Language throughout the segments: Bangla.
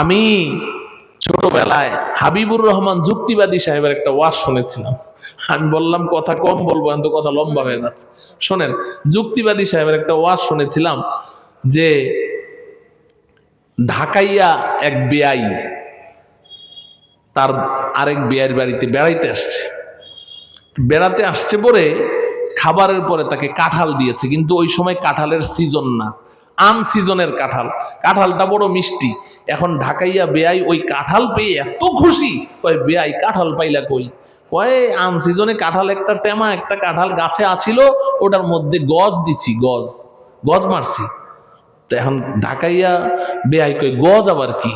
আমি ছোটবেলায় হাবিবুর রহমান যুক্তিবাদী সাহেবের একটা ওয়াজ শুনেছিলাম। আমি বললাম, কথা কম বলব কিন্তু কথা লম্বা হয়ে যাচ্ছে। শোনেন, যুক্তিবাদী সাহেবের একটা ওয়াজ শুনেছিলাম যে ঢাকাইয়া এক বেআই তার আরেক বেয়ার বাড়িতে বেড়াইতে আসছে। বেড়াতে আসছে পরে খাবারের পরে তাকে কাঁঠাল দিয়েছে, কিন্তু ওই সময় কাঁঠালের সিজন না। আন সিজনের কাঁঠাল। কাঁঠালটা বড় মিষ্টি। এখন ঢাকাইয়া বেয়াই ওই কাঁঠাল পেয়ে এত খুশি, কয়, বেয়াই, কাঁঠাল পাইলা কই? কয় আন সিজনে কাঁঠাল একটা টেমা, একটা কাঁঠাল গাছে আছিল, ওটার মধ্যে গজ দিছি, গজ। গজ মারছি। তো এখন ঢাকাইয়া বেয়াই কই গজ আবার কি?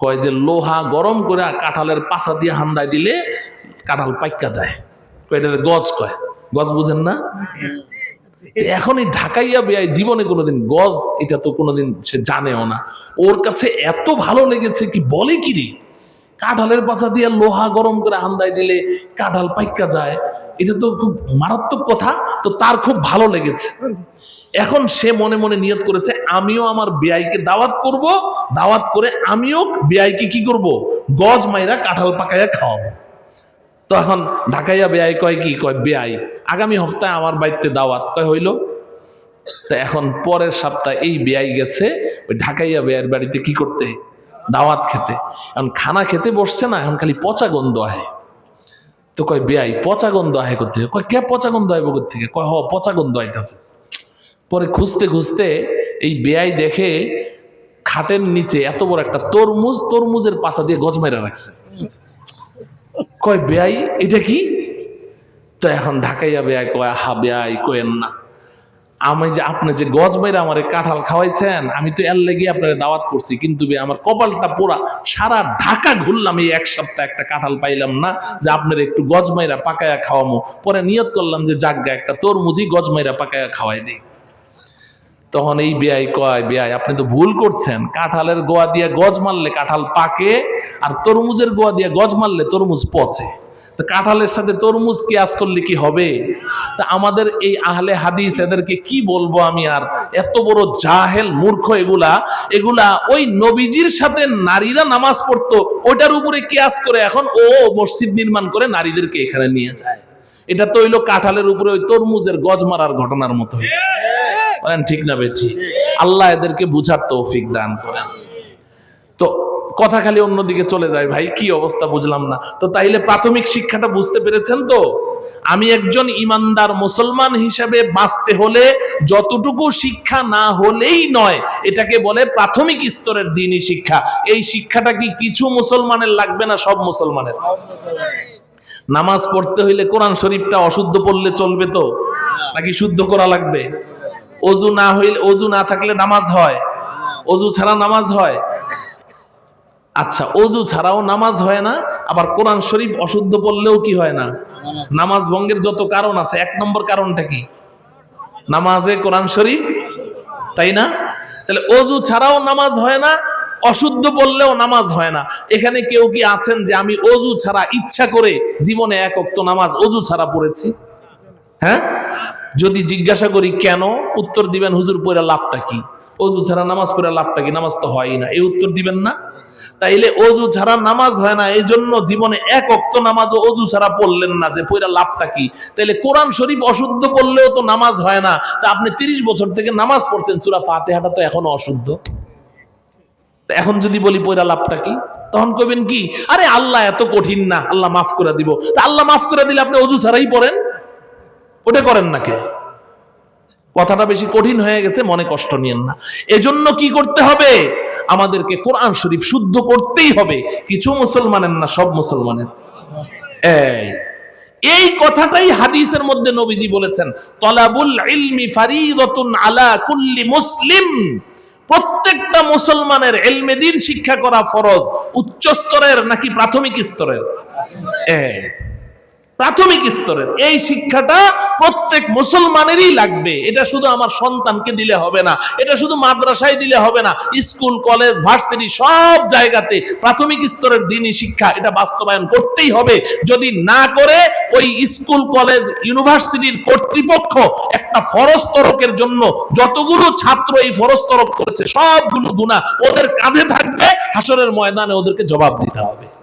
কয় যে, লোহা গরম করে কাঁঠালের পাছা দিয়ে হান্দায় দিলে কাঁঠাল পাইকা যায়। কয়, এটা গজ কয়। গজ বুঝেন না? এখন এই ঢাকাইয়া বেয়াই জীবনে কোনোদিন গজ, এটা তো কোনোদিন সে জানেও না। ওর কাছে এত ভালো লেগেছে কি বলে কি রে? কাঁঠালের পাছা দিয়ে লোহা গরম করে হান্দায় দিলে কাঁঠাল পাইকা যায়। এটা তো খুব মারাত্মক কথা, তো তার খুব ভালো লেগেছে। এখন সে মনে মনে নিয়ত করেছে, আমিও আমার বেআইকে দাওয়াত করব, দাওয়াত করে আমিও বেআইকে কি করব? গজ মাইরা কাঁঠাল পাকাইয়া খাওয়াবো। তো এখন ঢাকাইয়া বেআই কয় কি? কয় বেআই। আগামী হপ্তাহে আমার বাড়িতে দাওয়াত। কয় হইল? তা এখন পরের সপ্তাহে এই বেআই গেছে, ওই ঢাকাইয়া বেআইয়ের বাড়িতে কি করতে? দাওয়াত খেতে। এখন খানা খেতে বসছে না, এখন খালি পচা গন্ধ আহে। তো কয় বেআই পচা গন্ধ আহে করতে কয়, কে পচা গন্ধ আইব থেকে কয়, হ, পচা গন্ধ আইতাছে। পরে খুঁজতে খুঁজতে এই বেআই দেখে খাটের নিচে এত বড় একটা তরমুজ, তরমুজের পাশা দিয়ে গজ মেরা রাখছে। কয় বেআই এটা কি? তো এখন ঢাকাইয়া বেআই কয় হা বেআই কয়েন না। আমি যে আপনি যে গজ মেরে আমার কাঁঠাল খাওয়াইছেন, আমি তো এর লেগে আপনার দাওয়াত করছি। কিন্তু আমার কপালটা পোড়া সারা ঢাকা ঘুরলাম, এই এক সপ্তাহ একটা কাঁঠাল পাইলাম না, যে আপনার একটু গজ মাইরা পাকায়া খাওয়ামো। পরে নিয়ত করলাম যে জাগা একটা তরমুজই গজ মাইরা পাকায়া খাওয়াই দিই। তখন এই বেআই কয় বেআই আপনি তো ভুল করছেন। কাঁঠালের গোয়া দিয়ে গজ মারলে কাঁঠাল পাকে, আর তরমুজের গোয়া দিয়ে গজ মারলে তরমুজ পচে। তো কাঁঠালের সাথে তরমুজ কিয়াস করলে কি হবে? তা আমাদের এই আহলে হাদিস এদেরকে কি বলব আমি আর? এত বড় জাহেল মূর্খ এগুলা এগুলা ওই নবীজির সাথে নারীরা নামাজ পড়তো ওটার উপরে কিয়াস করে? এখন ও মসজিদ নির্মাণ করে নারীদেরকে এখানে নিয়ে যায়। এটা তো হইল কাঁঠালের উপরে ওই তরমুজের গজ মারার ঘটনার মতো। বলেন ঠিক না বেঠি? আল্লাহ এদেরকে বুঝার তৌফিক দান করেন। তো কথা খালি অন্যদিকে চলে যায়, ভাই, কি অবস্থা বুঝলাম না। তো তাইলে প্রাথমিক শিক্ষাটা বুঝতে পেরেছেন তো? আমি একজন ইমানদার মুসলমান হিসেবে বাঁচতে হলে যতটুকু শিক্ষা না হলেই নয়, এটাকে বলে প্রাথমিক স্তরের দিনই শিক্ষা। এই শিক্ষাটা কি কিছু মুসলমানের লাগবে না সব মুসলমানের? নামাজ পড়তে হইলে কোরআন শরীফটা অশুদ্ধ পড়লে চলবে তো? নাকি শুদ্ধ করা লাগবে? অজু না হইলে, অজু না থাকলে নামাজ হয়? অজু ছাড়া নামাজ হয়? আচ্ছা অজু ছাড়াও নামাজ হয় না, আবার কোরআন শরীফ অশুদ্ধ পড়লেও কি হয় না? নামাজ ভঙ্গের যত কারণ আছে, এক নম্বর কারণটা কি? নামাজে কোরআন শরীফ, তাই না? তাহলে অজু ছাড়াও নামাজ হয় না, অশুদ্ধ বললেও নামাজ হয় না। এখানে কেউ কি আছেন যে আমি অজু ছাড়া ইচ্ছা করে জীবনে এক অক্ত নামাজ অজু ছাড়া পড়েছি? হ্যাঁ? যদি জিজ্ঞাসা করি, কেন? উত্তর দিবেন, হুজুর পড়ে লাভটা কি? অজু ছাড়া নামাজ পড়ে লাভটা কি? নামাজ তো হয়ই না। এই উত্তর দিবেন না? তাইলে অজু ছাড়া নামাজ হয় না এই জন্য জীবনে এক অক্ত নামাজ অজু ছাড়া পড়লেন না, যে পড়া লাভটা কি? তাইলে কোরআন শরীফ অশুদ্ধ পড়লেও তো নামাজ হয় না। তা আপনি তিরিশ বছর থেকে নামাজ পড়ছেন, সুরা ফাতেহাটা তো এখনও অশুদ্ধ। এখন যদি বলি পয়রা লাভটা কি, তখন কবেন কি? আরে আল্লাহ এত কঠিন না, আল্লাহ মাফ করে দিব। তা আল্লাহ মাফ করে দিলে আপনি অজু ছাড়াই পড়েন? ওটা করেন না কে? কথাটা বেশি কঠিন হয়ে গেছে, মনে কষ্ট নিয়েন না। এজন্য কি করতে হবে? আমাদেরকে কোরআন শরীফ শুদ্ধ করতেই হবে। কিছু মুসলমানের না সব মুসলমানের? এই। এই কথাটাই হাদিসের মধ্যে নবীজি বলেছেন, তলাবুল ইলমি ফারিদাতুন আলা কুল্লি মুসলিম। প্রত্যেকটা মুসলমানের এলমে দিন শিক্ষা করা ফরজ, উচ্চ স্তরের নাকি প্রাথমিক স্তরের? প্রাথমিক স্তরের। এই শিক্ষাটা প্রত্যেক মুসলমানেরই লাগবে। এটা শুধু আমার সন্তানকে দিলে হবে না। এটা শুধু মাদ্রাসায় দিলে হবে না। স্কুল, কলেজ, ভার্সিটি সব জায়গাতে প্রাথমিক স্তরের দিনই শিক্ষা। এটা বাস্তবায়ন করতেই হবে। যদি না করে, ওই স্কুল, কলেজ, ইউনিভার্সিটির কর্তৃপক্ষ একটা ফরজ তরকের জন্য যতগুলো ছাত্র এই ফরজ তরক করেছে, সবগুলো গুণা ওদের কাঁধে থাকবে। হাসরের ময়দানে ওদেরকে জবাব দিতে হবে।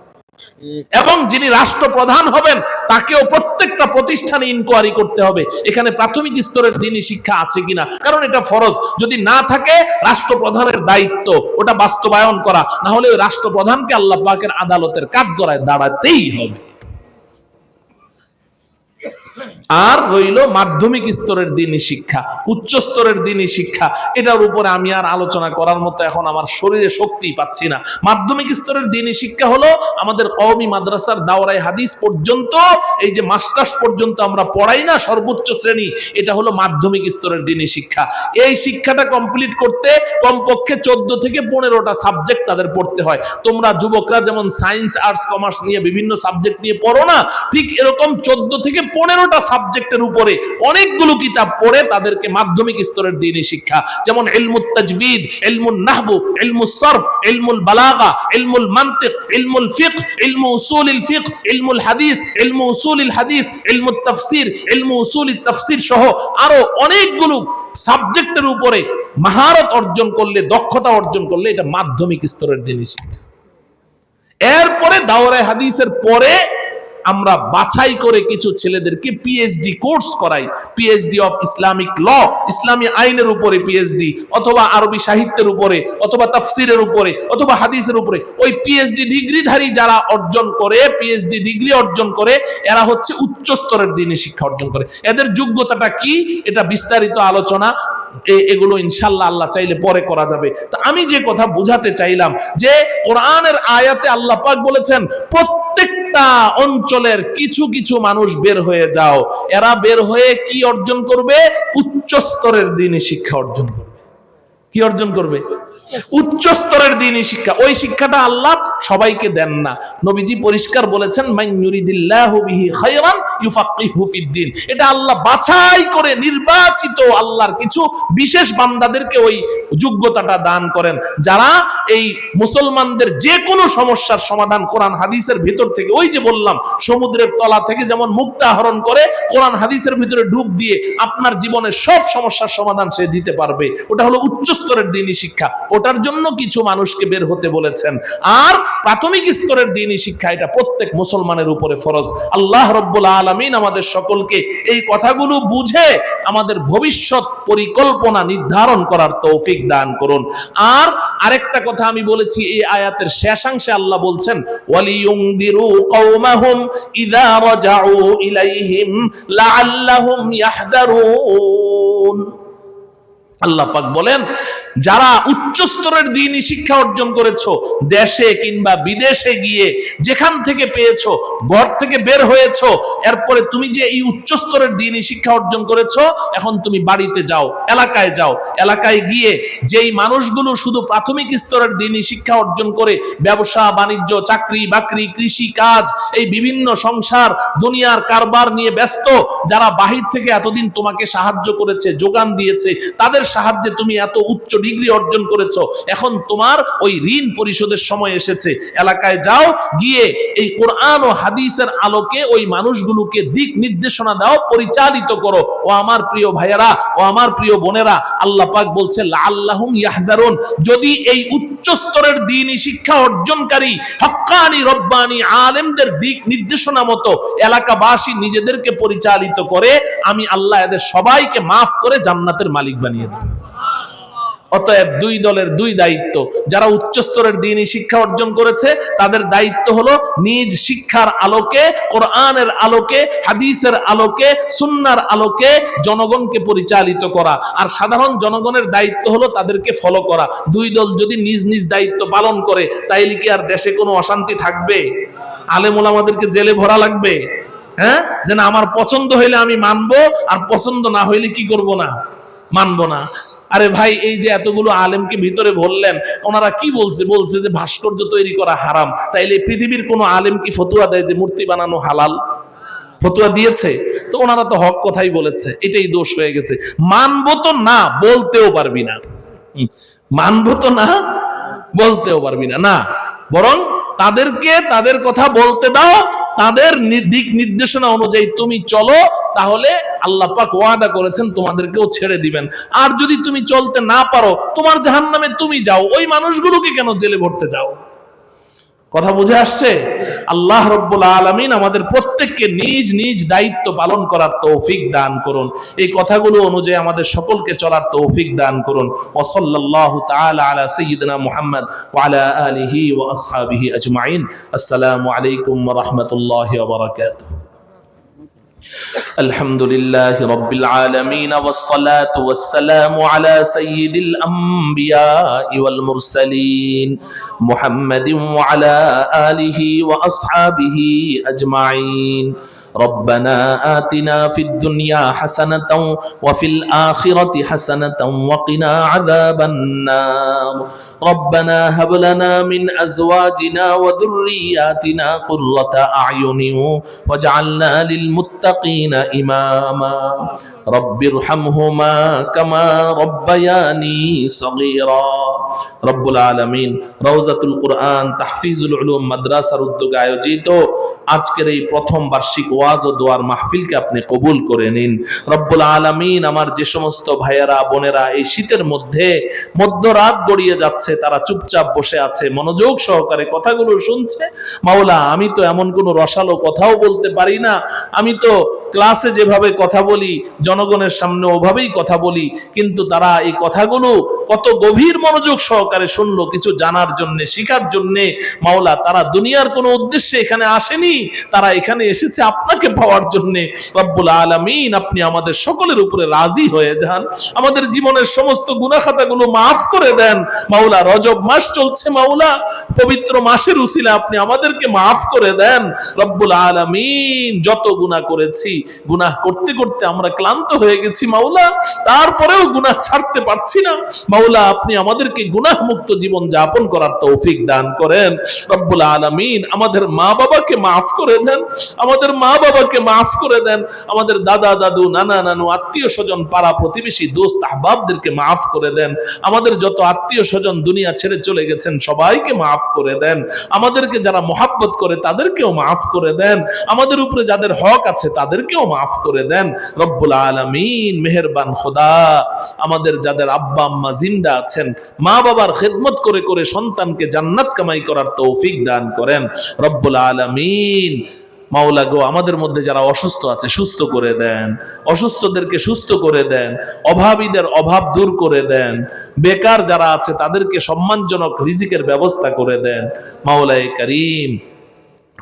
এবং যিনি রাষ্ট্রপ্রধান হবেন, তাকেও প্রত্যেকটা প্রতিষ্ঠানে ইনকোয়ারি করতে হবে। এখানে প্রাথমিক স্তরের দিনই শিক্ষা আছে কিনা। কারণ এটা ফরজ। যদি না থাকে, রাষ্ট্রপ্রধানের দায়িত্ব, ওটা বাস্তবায়ন করা। না হলে রাষ্ট্রপ্রধানকে আল্লাহ পাকের আদালতের কাঠগড়ায় দাঁড়াতেই হবে। আর রইল মাধ্যমিক স্তরের দিনই শিক্ষা, উচ্চ স্তরের দিনই শিক্ষা। এটার উপরে আমি আর আলোচনা করার মতো এখন আমার শরীরে শক্তি পাচ্ছি না। মাধ্যমিক স্তরের দিনই শিক্ষা হলো আমাদের কওমি মাদ্রাসার দাওরাই হাদিস পর্যন্ত, এই যে মাস্টার্স পর্যন্ত আমরা পড়াই না, সর্বোচ্চ শ্রেণি, এটা হলো মাধ্যমিক স্তরের দিনই শিক্ষা। এই শিক্ষাটা কমপ্লিট করতে কমপক্ষে চোদ্দ থেকে পনেরোটা সাবজেক্ট তাদের পড়তে হয়। তোমরা যুবকরা যেমন সায়েন্স আর্টস কমার্স নিয়ে বিভিন্ন সাবজেক্ট নিয়ে পড়ো না, ঠিক এরকম চোদ্দ থেকে পনেরোটা সাবজেক্টের উপরে অনেকগুলো কিতাব পড়ে তাদেরকে মাধ্যমিক স্তরের দিনই শিক্ষা। যেমন ইলমুত তাজবিদ ইলমুল নাহবু, ইলমুস সরফ, ইলমুল বালাগা, ইলমুল মান্তিক, ইলমুল ফিক, ইলমু উসুলিল ফিক, ইলমুল হাদিস, ইলমু উসুলিল হাদিস, ইলমুত তাফসির, ইলমু উসুলিত তাফসির সহ আরও অনেকগুলো সাবজেক্টের উপরে মাহারত অর্জন করলে, দক্ষতা অর্জন করলে এটা মাধ্যমিক স্তরের দিনই শিক্ষা। এরপরে দাওরায় হাদিসের পরে আমরা বাছাই করে কিছু ছেলেদেরকে পিএইচডি কোর্স করাই। পিএইচডি অফ ইসলামিক ল ইসলামী আইনের উপরে পিএইচডি অথবা আরবি সাহিত্যের উপরে, অথবা তাফসিরের উপরে, অথবা হাদিসের উপরে। ওই পিএইচডি ডিগ্রিধারী যারা অর্জন করে পিএইচডি ডিগ্রি অর্জন করে, এরা হচ্ছে উচ্চ স্তরের দিনে শিক্ষা অর্জন করে। এদের যোগ্যতাটা কি? এটা বিস্তারিত আলোচনা। এগুলো ইনশাল্লাহ আল্লাহ চাইলে পরে করা যাবে। তো আমি যে কথা বোঝাতে চাইলাম, যে কোরআনের আয়াতে আল্লাহ পাক বলেছেন প্রত্যেকটা অঞ্চলের কিছু কিছু মানুষ বের হয়ে যাও। এরা বের হয়ে কি অর্জন করবে? উচ্চ স্তরের দিনে শিক্ষা অর্জন করবে। কি অর্জন করবে? উচ্চ স্তরের দিনই শিক্ষা। ওই শিক্ষাটা আল্লাহ সবাইকে দেন না। নবীজি পরিষ্কার বলেছেন এটা আল্লাহ বাছাই করে নির্বাচিত আল্লাহর কিছু বিশেষ বান্দাদেরকে ওই যোগ্যতাটা দান করেন। যারা এই মুসলমানদের যে কোনো সমস্যার সমাধান কোরআন হাদিসের ভিতর থেকে, ওই যে বললাম, সমুদ্রের তলা থেকে যেমন মুক্তা আহরণ করে, কোরআন হাদিসের ভিতরে ডুব দিয়ে আপনার জীবনের সব সমস্যার সমাধান সে দিতে পারবে। ওটা হলো উচ্চ স্তরের দিনই শিক্ষা। ওটার জন্য কিছু মানুষকে বের হতে বলেছেন। আর প্রাথমিক স্তরের দিনই শিক্ষা এটা প্রত্যেক মুসলমানের উপরে ফরজ। আল্লাহ রব্বুল আলমিন আমাদের সকলকে এই কথাগুলো বুঝে আমাদের ভবিষ্যৎ পরিকল্পনা নির্ধারণ করার তৌফিক দান করুন। আর আরেকটা কথা আমি বলেছি, এই আয়াতের শেষাংশে আল্লাহ বলছেন ইলাইহিম লাআল্লাহুম ইয়াহদারুন। আল্লাহ পাক বলেন, যারা উচ্চ স্তরের দিনই শিক্ষা অর্জন করেছ, দেশে কিংবা বিদেশে গিয়ে যেখান থেকে পেয়েছ, ঘর থেকে বের হয়েছো, এরপরে তুমি যে এই উচ্চ স্তরের দিনই শিক্ষা অর্জন করেছ, এখন তুমি বাড়িতে যাও, এলাকায় যাও, এলাকায় গিয়ে যেই মানুষগুলো শুধু প্রাথমিক স্তরের দিনই শিক্ষা অর্জন করে, ব্যবসা, বাণিজ্য, চাকরি, বাকরি, কৃষি, কাজ, এই বিভিন্ন সংসার, দুনিয়ার কারবার নিয়ে ব্যস্ত, যারা বাহির থেকে এতদিন তোমাকে সাহায্য করেছে, যোগান দিয়েছে, তাদের সাহায্যে তুমি এত উচ্চ ডিগ্রি অর্জন করেছ। এখন তোমার ওই ঋণ পরিশোধের সময় এসেছে। এলাকায় যাও, গিয়ে এই কোরআন ও হাদিসের আলোকে ওই মানুষগুলোকে দিক নির্দেশনা দাও, পরিচালিত করো। ও আমার প্রিয় ভাইয়েরা, ও আমার প্রিয় বোনেরা, আল্লাহ পাক বলছে আল্লাহুম ইয়াহজারুন। যদি এই উচ্চ স্তরের দিনই শিক্ষা অর্জনকারী, হক্কানি রব্বানি আলেমদের দিক নির্দেশনা মতো এলাকাবাসী নিজেদেরকে পরিচালিত করে, আমি আল্লাহ এদের সবাইকে মাফ করে জান্নাতের মালিক বানিয়ে দেব। অতএব দুই দলের দুই দায়িত্ব। যারা উচ্চ স্তরের দিনই শিক্ষা অর্জন করেছে, তাদের দায়িত্ব হলো নিজ শিক্ষার আলোকে, কোরআনের আলোকে, হাদিসের আলোকে, সুন্নার আলোকে জনগণকে পরিচালিত করা। আর সাধারণ জনগণের দায়িত্ব হলো তাদেরকে ফলো করা। দুই দল যদি নিজ নিজ দায়িত্ব পালন করে, তাইলে কি আর দেশে কোনো অশান্তি থাকবে? আলেমুল আমাদেরকে জেলে ভরা লাগবে? হ্যাঁ? যেন আমার পছন্দ হইলে আমি মানবো, আর পছন্দ না হইলে কি করব না? মানবো না। আরে ভাই, এই যে এতগুলো আলেমকে ভিতরে বললেন ওনারা কি বলছে? বলছে যে ভাস্কর্য তৈরি করা হারাম। তাইলে পৃথিবীর কোনো আলেম কি ফতুয়া দেয় যে মূর্তি বানানো হালাল? ফতুয়া দিয়েছে? তো ওনারা তো হক কথাই বলেছে। এটাই দোষ হয়ে গেছে। মানবো তো না, বলতেও পারবি না। মানবো তো না, বলতেও পারবি না। না, বরং তাদেরকে তাদের কথা বলতে দাও তাদের দিক নির্দেশনা অনুযায়ী তুমি চলো, তাহলে আল্লাহ পাক ওয়াদা করেছেন তোমাদেরকেও ছেড়ে দিবেন। আর যদি তুমি চলতে না পারো, তোমার জাহান্নামে তুমি যাও, ওই মানুষগুলোকে কেন জেলে ভরতে যাও? কথা বুঝে আসছে? আল্লাহ রব্বুল আলমিন আমাদের প্রত্যেককে নিজ নিজ দায়িত্ব পালন করার তৌফিক দান করুন। এই কথাগুলো অনুযায়ী আমাদের সকলকে চলার তৌফিক দান করুন। ওসল্লাহ মুহাম্মদ আলিহি ওয়া আজমাইন। আসসালামু আলাইকুম রহমতুল্লাহ الحمد لله رب العالمين والصلاة والسلام على سيد الأنبياء والمرسلين محمد وعلى آله وأصحابه أجمعين. ربنا آتنا في الدنيا حسنة وفي الآخرة حسنة وقنا عذاب النار ربنا هب لنا من أزواجنا وذرياتنا قرة أعين واجعلنا للمتقين إماما رب ارحمهما كما ربياني صغيرا رب العالمين রওজাতুল কোরআন তাহফিজুল উলুম মাদ্রাসার উদ্যোগে আয়োজিত আজকের এই প্রথম বার্ষিক ওয়াজ ও দোয়ার মাহফিলকে আপনি কবুল করে নিন। রব্বুল আলমিন আমার যে সমস্ত ভাইয়েরা, বোনেরা এই শীতের মধ্যে মধ্যরাত গড়িয়ে যাচ্ছে, তারা চুপচাপ বসে আছে, মনোযোগ সহকারে কথাগুলো শুনছে। মাওলা, আমি তো এমন কোনো রসালো কথাও বলতে পারি না। আমি তো ক্লাসে যেভাবে কথা বলি, জনগণের সামনে ওভাবেই কথা বলি, কিন্তু তারা এই কথাগুলো কত গভীর মনোযোগ সহকারে শুনলো, কিছু জানার জন্য, শিখার জন্য। মাওলা, তারা দুনিয়ার কোনো উদ্দেশ্যে এখানে আসেনি, তারা এখানে এসেছে আপনাকে পাওয়ার জন্য। রব্বুল আলামিন, আপনি আমাদের সকলের উপরে রাজি হয়ে যান, আমাদের জীবনের সমস্ত গুনাখাতাগুলো মাফ করে দেন। মাওলা, রজব মাস চলছে মাওলা, পবিত্র মাসের উসিলা আপনি আমাদেরকে মাফ করে দেন। রব্বুল আলামিন, যত গুনাহ করেছি গুনাহ করতে করতে আমরা ক্লান্ত হয়ে গেছি, মাওলা। তারপরেও গুনাহ ছাড়তে পারছি না। মাওলা, আপনি আমাদেরকে গুনাহ মুক্ত জীবন যাপন করার তৌফিক দান করেন। রব্বুল আলামিন আমাদের মা বাবাকে মাফ করে দেন। আমাদের মা বাবাকে মাফ করে দেন। আমাদের দাদা, দাদু, নানা, নানু আত্মীয় স্বজন পাড়া প্রতিবেশী, দোস্ত, আহবাবদেরকে মাফ করে দেন। আমাদের যত আত্মীয় স্বজন দুনিয়া ছেড়ে চলে গেছেন, সবাইকে মাফ করে দেন। আমাদেরকে যারা মোহাব্বত করে, তাদেরকেও মাফ করে দেন। আমাদের উপরে যাদের হক আছে তাদেরকেও মাফ করে দেন। রব্বুল আলামিন, মেহেরবান খোদা, আমাদের যাদের আব্বা আম্মা জিন্দা আছেন, মা বাবার খেদমত করে করে সন্তানকে জান্নাত কামাই করার তৌফিক দান করেন। রব্বুল আলামিন, মাওলা গো, আমাদের মধ্যে যারা অসুস্থ আছে, সুস্থ করে দেন। অসুস্থদেরকে সুস্থ করে দেন। অভাবীদের অভাব দূর করে দেন। বেকার যারা আছে, তাদেরকে সম্মানজনক রিজিকের ব্যবস্থা করে দেন। মাওলায়ে করিম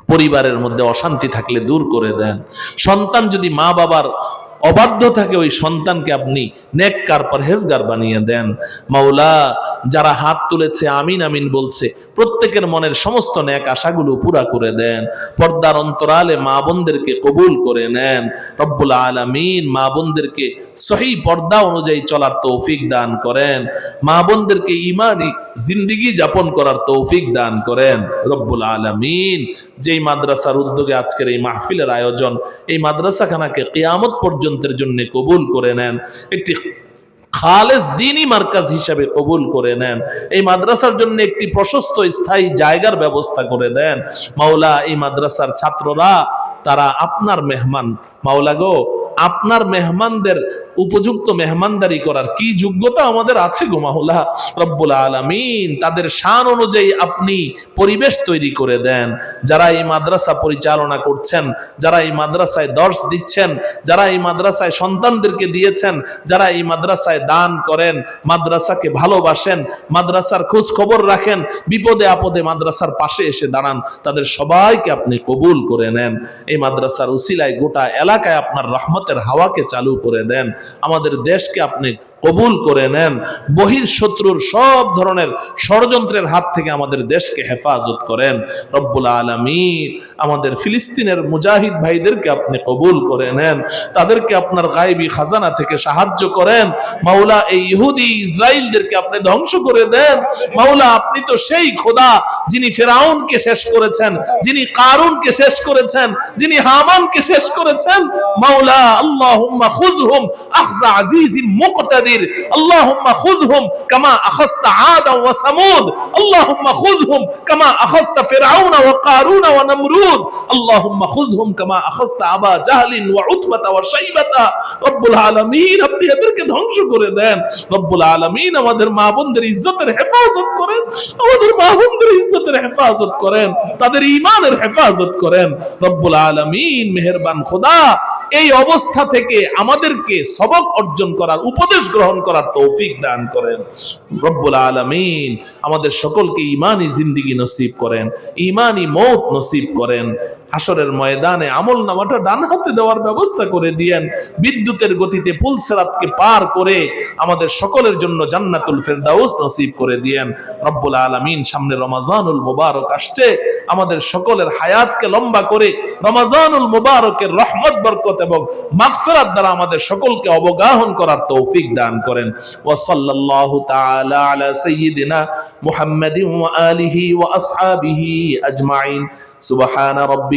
পরিবারের মধ্যে অশান্তি থাকলে দূর করে দেন। সন্তান যদি মা বাবার অবাধ্য থাকে, ওই সন্তানকে আপনি নেককার পরহেজগার বানিয়ে দেন। মাওলা যারা হাত তুলেছে, আমিন আমিন বলছে, প্রত্যেকের মনের সমস্ত ন্যাক আশাগুলো পুরা করে দেন। পর্দার অন্তরালে মা বোনদেরকে কবুল করে নেন। রব্বুল আলামিন মা বোনদেরকে সহি পর্দা অনুযায়ী চলার তৌফিক দান করেন। মা বোনদেরকে ইমানি জিন্দিগি যাপন করার তৌফিক দান করেন। রব্বুল আলামিন, যেই মাদ্রাসার উদ্যোগে আজকের এই মাহফিলের আয়োজন, এই মাদ্রাসাখানাকে কিয়ামত পর্যন্তের জন্য কবুল করে নেন। একটি খালেস দিনই মার্কাজ হিসাবে কবুল করে নেন। এই মাদ্রাসার জন্য একটি প্রশস্ত স্থায়ী জায়গার ব্যবস্থা করে দেন। মাওলা, এই মাদ্রাসার ছাত্ররা, তারা আপনার মেহমান। মাওলা গো আপনার মেহমানদের, উপযুক্ত মেহমানদারি করার কি যোগ্যতা আমাদের আছে গো মাওলা? রব্বুল আলামিন, তাদের শান অনুযায়ী আপনি পরিবেশ তৈরি করে দেন। যারা এই মাদ্রাসা পরিচালনা করছেন, যারা এই মাদ্রাসায় দর্শ দিচ্ছেন, যারা এই মাদ্রাসায় সন্তানদেরকে দিয়েছেন, যারা এই মাদ্রাসায় দান করেন, মাদ্রাসাকে ভালোবাসেন, মাদ্রাসার খোঁজ খবর রাখেন, বিপদে আপদে মাদ্রাসার পাশে এসে দাঁড়ান, তাদের সবাইকে আপনি কবুল করে নেন। এই মাদ্রাসার উসিলায় গোটা এলাকায় আপনার রহমতের হাওয়াকে চালু করে দেন, আমাদের দেশকে আপনি কবুল করে নেন, বহির শত্রুর সব ধরনের ষড়যন্ত্রের হাত থেকে আমাদের দেশকে হেফাজত করেন। রব্বুল আলমিন, আমাদের ফিলিস্তিনের মুজাহিদ ভাইদেরকে আপনি কবুল করে নেন, তাদেরকে আপনার গায়েবী খাজানা থেকে সাহায্য করেন, মাওলা এই ইহুদি ইসরায়েলদেরকে আপনি ধ্বংস করে দেন, মাওলা আপনি তো সেই খোদা যিনি ফেরাউনকে শেষ করেছেন, যিনি কারুনকে শেষ করেছেন, যিনি হামানকে শেষ করেছেন, মাওলা আল্লাহুম্মা খুযহুম আখযা আজিজিম মুকতাদির। আল্লাহুম্মা খুযহুম কামা আখাযতা আদা ওয়া সামুদ। আল্লাহুম্মা খুযহুম কামা আখাযতা ফিরআউন ওয়া কারুন ওয়া নমরুদ। আল্লাহুম্মা খুযহুম কামা আখাযতা আবা জাহলিন ওয়া উতবাতা ওয়া শাইবাতা। রব্বুল আলামিন আপনি এদেরকে ধ্বংস করে দেন। রব্বুল আলামিন আমাদের মা বোনদের ইজ্জতের হেফাজত করেন। আমাদের মা বোনদের ইজ্জতের হেফাজত করেন। তাদের ইমানের হেফাজত করেন। রব্বুল আলামিন মেহেরবান খোদা, এই অবস্থা থেকে আমাদেরকে সবক অর্জন করার, উপদেশ গ্রহণ করার তৌফিক দান করেন। রব্বুল আলমিন আমাদের সকলকে ইমানই জিন্দিগি নসিব করেন ইমানই মত নসিব করেন। হাসরের ময়দানে আমল নামাটা ডান হাতে দেওয়ার ব্যবস্থা করে দিয়েন। বিদ্যুতের গতিতে পুলসেরাতকে পার করে আমাদের সকলের জন্য জান্নাতুল ফেরদাউস নসিব করে দিয়েন। রব্বুল আলামিন সামনে রমাজানুল মুবারক আসছে। আমাদের সকলের হায়াতকে লম্বা করে রমাজানুল মুবারকের রহমত, বরকত এবং মাগফিরাত দ্বারা আমাদের সকলকে অবগাহন করার তৌফিক দান করেন। ওয়া সাল্লাল্লাহু তাআলা আলা সাইয়্যিদিনা মুহাম্মাদিন ওয়া আলিহি ওয়া আসহাবিহি আজমাইন। সুবহান রাব্বিকা